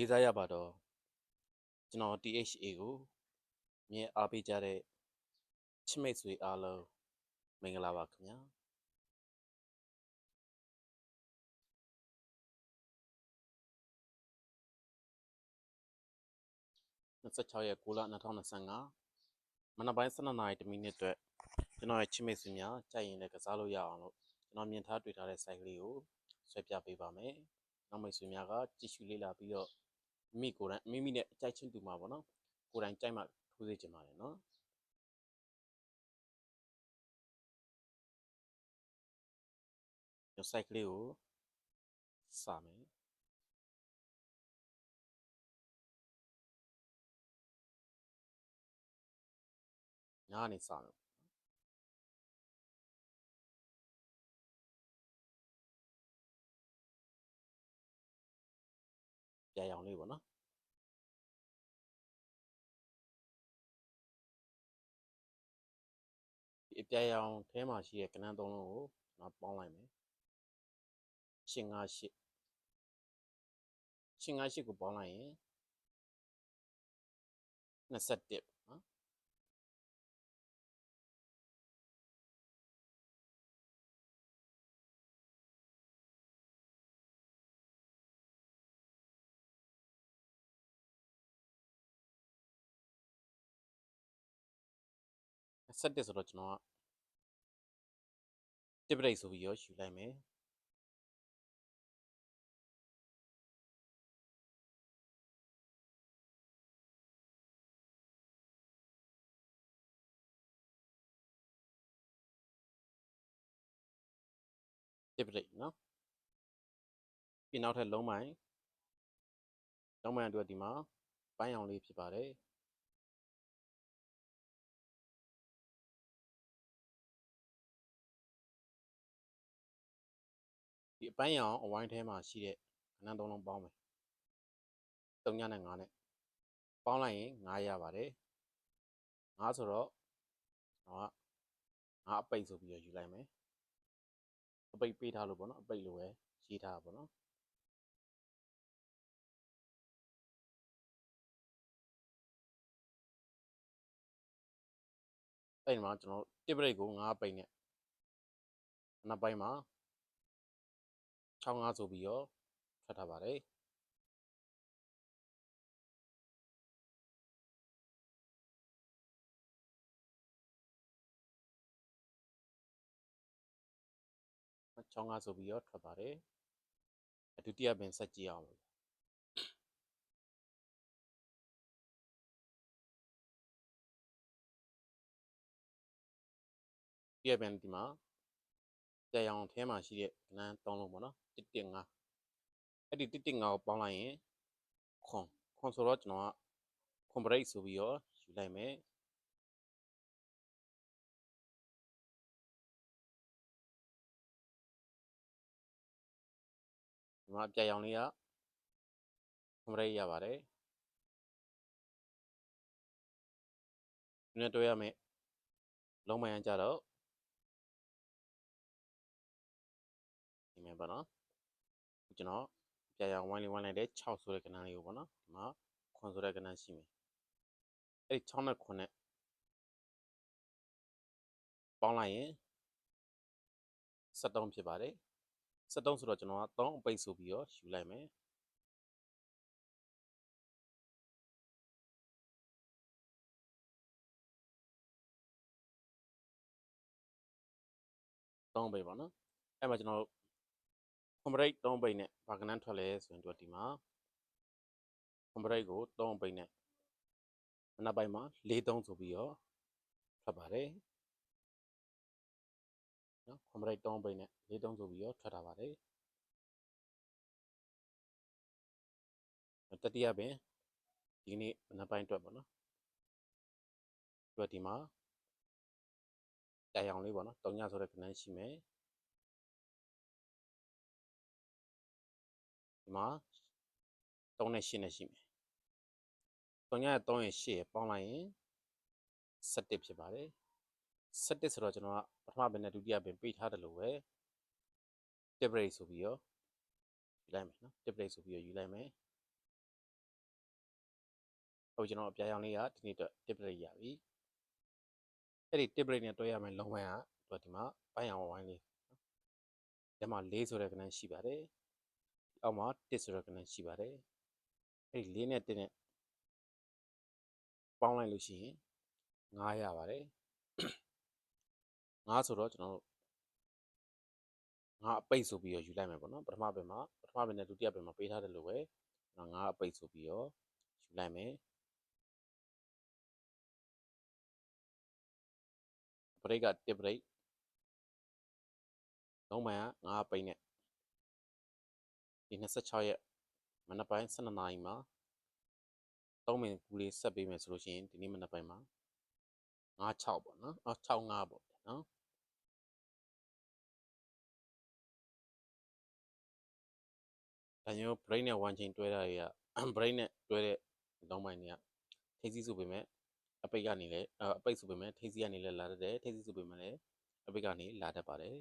လေးစားရပါတော့ကျွန်တော် THA ကိုမြင်အားပေးကြတဲ့ချစ်မိတ်ဆွေအားလုံးမင်္ဂလာပါခင်ဗျာ26ရက်6လ2025မနက်ပိုင်း12နာရီ1မိနစ်အတွက်ကျွန်တော်ရဲ့ချစ်မိတ်ဆွေများကြိုက်ရင်လည်းကစားလို့ရအောင်လို့ကျွန်တော်မြင်ထားတွေ့ထားတဲ့ site ကလေးကိုဆွဲပြပေးပါမယ်နောက်မိတ်ဆွေများကကြည့်ရှုလေ့လာပြီးတော့ မိမိကိုယ်တိုင်မိမိနဲ့အကြိုက်ချင်းတူမှာပေါ့နော်ကိုယ်တိုင်ကြိုက်မှထိုးစေချင်ပါတယ်နော်ဒီ site ကလေးကိုစာမယ်နားနေစာမယ် ကြာရောင်လေးပေါ့နော်အပြရောင်ထဲမှာရှိတဲ့ကဏ္ဍသုံးလုံးကိုကျွန်တော်ပေါင်းလိုက်မယ်ရှင်း58ရှင်း58ကိုပေါင်းလိုက်ရင်27 17ဆိုတော့ကျွန်တော်က tip rate ဆိုပြီးရောယူလိုက်မယ်တစ်ပရိတ်နော်ပြီးနောက်ထပ်လုံးပိုင်းလုံးပိုင်းအတွက်ဒီမှာဘိုင်းအောင်လေးဖြစ်ပါတယ် ဒီအပိုင်းအောင်အဝိုင်းထဲမှာရှိတဲ့ခဏသုံးလုံးပေါင်းမယ်3ညနဲ့5နဲ့ပေါင်းလိုက်ရင်9ရပါတယ်9ဆိုတော့ကျွန်တော်က9အပိတ်ဆိုပြီးတော့ယူလိုက်မယ်အပိတ်ပေးထားလို့ပေါ့နော်အပိတ်လိုပဲရေးထားတာပေါ့နော်အဲ့ဒီမှာကျွန်တော်တစ်ပရိတ်ကို9ပိတ်နဲ့နောက်ပိုင်းမှာ 65ဆိုပြီးတော့ထွက်ထားပါတယ်65ဆိုပြီးတော့ထွက်ပါတယ်ဒုတိယပင်ဆက်ကြည့်အောင်လို့ဒုတိယပင်ဒီမှာကြာရောင်ထဲမှာရှိတဲ့ကဏ္ဍ၃လုံးပေါ့နော် 115အဲ့ဒီ115ကိုပေါင်းလိုက်ရင်ခွန်ခွန်ဆိုတော့ကျွန်တော်ကခွန်ဘရိတ်ဆိုပြီးတော့ယူလိုက်မယ်ဒီမှာကြာရောင်လေးကခွန်ဘရိတ်ရပါတယ်ဒီနဲ့တွေ့ရမယ်လုံးမိုင်ကြတော့ဒီမှာပေါ့နော် ကျွန်တော်ပြရအောင်ဝိုင်းလေးဝိုင်းလိုက်တဲ့6ဆိုတဲ့ကဏ္ဍလေးကိုပေါ့နော်ဒီမှာခွန်ဆိုတဲ့ကဏ္ဍရှိမယ်အဲ့ဒီ6နဲ့9နဲ့ပေါင်းလိုက်ရင်73ဖြစ်ပါတယ်73ဆိုတော့ကျွန်တော်က3အပိတ်ဆိုပြီးတော့ယူလိုက်မယ်3အပိတ်ပါနော်အဲ့မှာကျွန်တော် ကွန်ပရိတ်3ပိတ်နဲ့ဘာကနန်းထွက်လဲဆိုရင်တို့ဒီမှာကွန်ပရိတ်ကို3ပိတ်နဲ့မနက်ပိုင်းမှာ4-3ဆိုပြီးတော့ထွက်ပါတယ်နော်ကွန်ပရိတ်3ပိတ်နဲ့4-3ဆိုပြီးတော့ထွက်တာပါတယ်တတိယပင်ဒီနေ့မနက်ပိုင်းအတွက်ပေါ့နော်အတွက်ဒီမှာကြာရောင်လေးပေါ့နော်တုံညဆိုတဲ့ကနန်းရှိမယ် ဒီမှာ3နဲ့8နဲ့ရှိမယ်။3ရဲ့3ရဲ့8ရဲ့ပေါင်းလိုက်ရင်17ဖြစ်ပါတယ်။17ဆိုတော့ကျွန်တော်ကပထမဘယ်နဲ့ဒုတိယဘယ်ပေးထားတယ်လို့ပဲ tip break ဆိုပြီးတော့ယူလိုက်မယ်နော် tip break ဆိုပြီးတော့ယူလိုက်မယ်အခုကျွန်တော်အပြာရောင်လေးကဒီနေ့အတွက် tip break ရပြီအဲ့ဒီ tip break နဲ့တွဲရမယ်လုံးဝန်းကသူကဒီမှာပိုင်းအောင်ဝိုင်းလေးဒီမှာ၄ဆိုတဲ့ကဏ္ဍရှိပါတယ် အောက်မှာ1ဆိုတဲ့ကဏ္ဍရှိပါတယ်အဲ့ဒီ၄နဲ့1နဲ့ပေါင်းလိုက်လို့ရှိရင်9ရပါတယ်9ဆိုတော့ကျွန်တော်တို့ငါအပိတ်ဆိုပြီးတော့ယူလိုက်မယ်ပေါ့နော်ပထမဘက်မှာပထမဘက်နဲ့ဒုတိယဘက်မှာပေးထားတယ်လို့ပဲကျွန်တော်ငါအပိတ်ဆိုပြီးတော့ယူလိုက်မယ် break က1 break လုံးမှန်က9ပိတ်နဲ့ ဒီ26ရက်မနက်ပိုင်း12နာရီမှာ3မိနစ်ကူလေးဆက်ပေးမယ်ဆိုလို့ရှိရင်ဒီနေ့မနက်ပိုင်းမှာ96ပေါ့နော်အော်65ပေါ့နော်ဒါမျိုး break နဲ့ one chain တွဲတာတွေက break နဲ့တွဲတဲ့လုံးပိုင်းတွေကထိစီးဆိုပေမဲ့အပိတ်ကနေလဲအပိတ်ဆိုပေမဲ့ထိစီးကနေလဲလာတတ်တယ်ထိစီးဆိုပေမဲ့လည်းအပိတ်ကနေလာတတ်ပါတယ်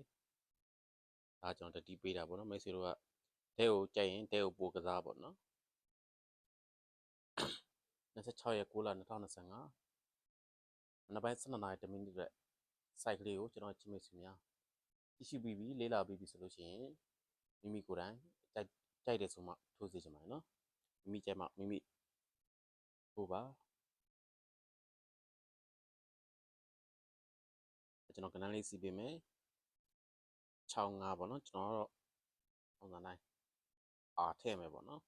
ဒါကြောင့်တတိပေးတာပေါ့နော်မိတ်ဆွေတို့က တဲကိုကြိုက်ရင်တဲကိုပိုကစားပေါ့နော်26ရက်6လ2025မနက်ပိုင်း12နာရီ10မိနစ်အတွက် site ကလေးကိုကျွန်တော်ချင်းမိတ်ဆွေများကြည့်ရှုပြီးပြီလေ့လာပြီးပြီဆိုလို့ရှိရင်မိမိကိုယ်တိုင်ကြိုက်ကြိုက်တယ်ဆိုမှထိုးစေချင်ပါတယ်နော်မိမိကြိုက်မှမိမိထိုးပါကျွန်တော်ကဏ္ဍလေးစီးပေးမယ်65ပေါ့နော်ကျွန်တော်တော့ပုံစံတိုင်း အာထည့်မယ်ပေါ့နော်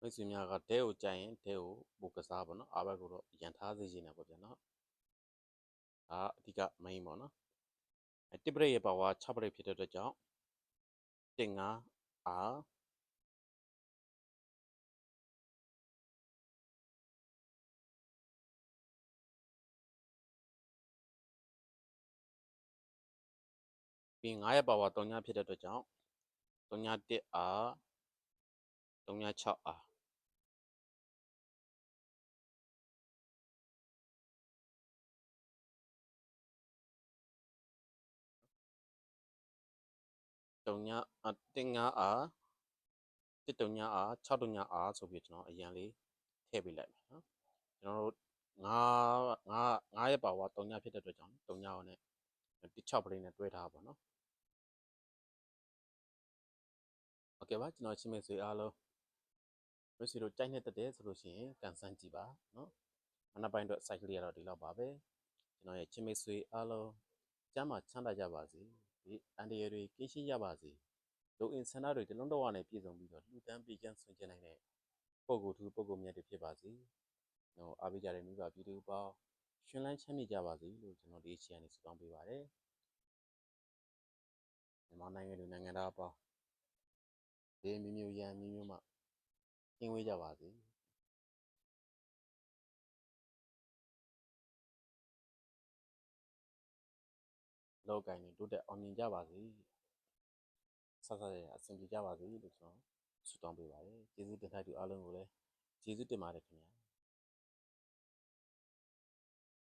မိတ်ဆွေများကဒဲကိုကြိုင်ရင်ဒဲကိုပိုကစားပေါ့နော်အာဘက်ကိုတော့ရန်ထားစေချင်တယ်ပေါ့ဗျာနော်ဒါအဓိက main ပေါ့နော်အဲတစ်ပရိတ်ရဲ့ပါဝါ6ပရိတ်ဖြစ်တဲ့အတွက်ကြောင့်တင်5အာ ပြီး9ရဲ့ပါဝါ3ညဖြစ်တဲ့အတွက်ကြောင့်3ည1အာ3ည6အာ3ညတင်9အာ1တုံညအာ6တုံညအာဆိုပြီးကျွန်တော်အရင်လေးထည့်ပေးလိုက်မယ်နော်ကျွန်တော်တို့9 9 9ရဲ့ပါဝါ3ညဖြစ်တဲ့အတွက်ကြောင့်3ညရောနဲ့6ပရိနဲ့တွဲထားပါတော့နော် โอเคပါကျွန်တော်ချင်းမိတ်ဆွေအားလုံးမိတ်ဆွေတို့ကြိုက်နေတဲ့တဲ့ဆိုလို့ရှိရင်ကန်ဆန်းကြည့်ပါเนาะမနက်ပိုင်းအတွက် site ကလေးကတော့ဒီလောက်ပါပဲကျွန်တော်ရဲ့ချင်းမိတ်ဆွေအားလုံးကျမ်းမာချမ်းသာကြပါစေဒီအန်ဒီရတွေကင်းရှင်းကြပါစေလူအင်ဆန္ဒတွေတလုံးတော့နဲ့ပြည့်စုံပြီးတော့လှူဒန်းပေးကမ်းဆွင်ကျင်နိုင်တဲ့ပုံကိုယ်ထူပုံကိုယ်မြတ်တွေဖြစ်ပါစေ။နော်အားပေးကြတဲ့မိဘပြည်သူပေါင်းရှင်လန်းချမ်းမြေ့ကြပါစေလို့ကျွန်တော်ဒီအချိန်ကနေဆုတောင်းပေးပါတယ်။မြန်မာနိုင်ငံလူနိုင်ငံသားပေါင်း ဒီမျိုးမျိုးရန်မျိုးမျိုးမှကျင်းဝေးကြပါစေလောကင်းတွေတိုးတက်အောင်မြင်ကြပါစေဆက်ဆက်ရအဆင်ပြေကြပါစေလို့ကျွန်တော်ဆုတောင်းပေးပါတယ်ကျေးဇူးတင်ထိုက်သူအားလုံးကိုလည်းကျေးဇူးတင်ပါတယ်ခင်ဗျာ